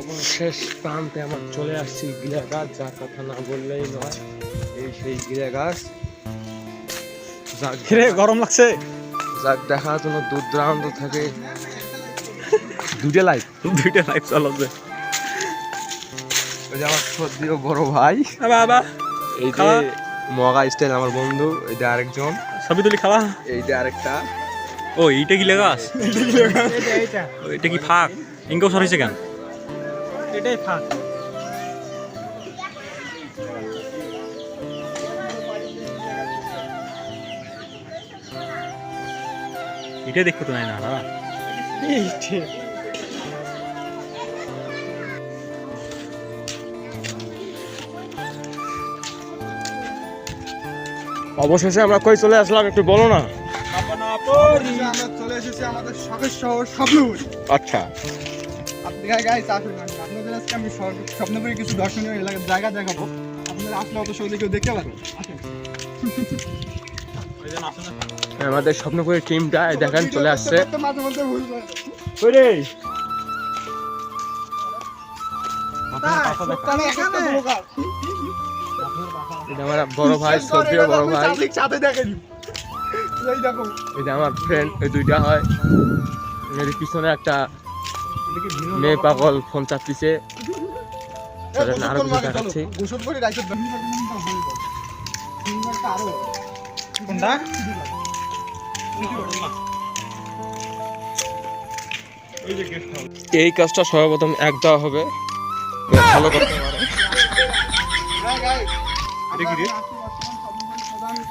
অবশেষ প্রান্তে আমার চলে আসছি গিরা গাছ যার কথা না বললেই নয় এই সেই গিরা গাছ। যাক রে গরম লাগছে? যাক দেখার জন্য দূর দূরান্ত থেকে দুটো লাইট দুইটা লাইফ চালাচ্ছে ওই যে আমার সর্দিও বড় ভাই। বাবা। এই যে মগা স্টাইল আমার বন্ধু এই যে আরেকজন। ছবি তুলি খাওয়া? এই যে আরেকটা। ও এইটা কি লেগাস ও, এটা কি ফাঁক? ইনকাম সর হয়েছে কেন? এটাই ফাঁক। এটা দেখতে তো নাই না না অবশেষে আমরা কই চলে আসলাম একটু বলো না। আমরা চলে এসেছি আমাদের শখের শহর স্বপ্নপুরি আচ্ছা। আপনি গাইস আসুন আপনাদের আজকে আমি স্বর- কিছু দর্শনীয় এলাকার জায়গা দেখাবো। আপনারা আসলে অত সহজে কেউ দেখতে পারবেন আসেন। আমাদের স্বপ্নপুরের টিমটা দেখেন চলে আসছে। মাঝে মধ্যে ভুল করে আমার বড় ভাই সফিও বড় ভাই। চাবলিক সাথে দেখেনি। এই দেখো। এই যে আমার ফ্রেন্ড এই দুইটা হয়। এর পিছনে একটা মেয়ে পাগল ফোন চাপতিছে। আরও কিছু দেখাচ্ছি। এই কাজটা সর্বপ্রথম এক দেওয়া হবে। ভালো করতে পারে।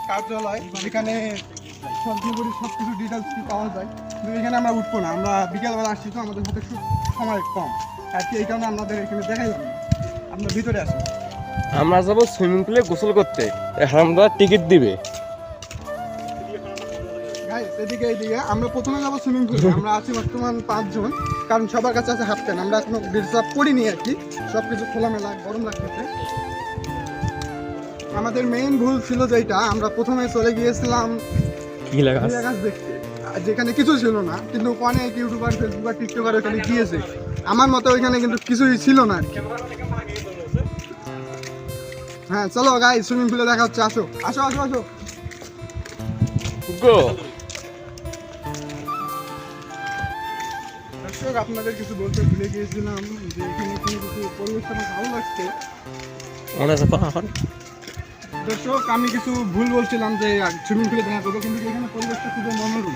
কার্যালয় যেখানে সরকারি সব কিছু ডিটেলস পাওয়া যায়? কিন্তু এখানে আমরা উঠবো না। আমরা বিকেলবেলা আসছি তো আমাদের হাতে সময় কম। আর কি এই কারণে আমাদের এখানে দেখাইলাম না। আমরা ভিতরে আসি আমরা যাব সুইমিং পুলে গোসল করতে। হারামদা টিকিট দিবে। এদিকে এইদিকে আমরা প্রথমে যাব সুইমিং পুলে আমরা আছি বর্তমান পাঁচজন। কারণ সবার কাছে আছে হাফ প্যান্ট আমরা এখনও ডিসার্ভ করিনি আর কি। সব কিছু খোলামেলা গরম লাগতেছে। আমাদের মেইন ভুল ছিল যেটা আমরা প্রথমে চলে গিয়েছিলাম কি লাগা গাছ দেখতে। যেখানে কিছু ছিল না কিন্তু অনেক ইউটিউবার ফেসবুকার টিকটকার ওখানে গিয়েছে। আমার মতে ওইখানে কিন্তু কিছুই ছিল না হ্যাঁ চলো গাই সুইমিং পুলে দেখা হচ্ছে আসো। আসো আসো আসো। গো দর্শক আপনাদের কিছু বলতে ভুলে গিয়েছিলাম যে এখানে কিন্তু কিছু পরিবেশটা আমার ভালো লাগছে। মনে এখন দর্শক, আমি কিছু ভুল বলছিলাম যে সুইমিং পুলে দেখা করব কিন্তু এখানে পরিবেশটা খুবই মনোরম।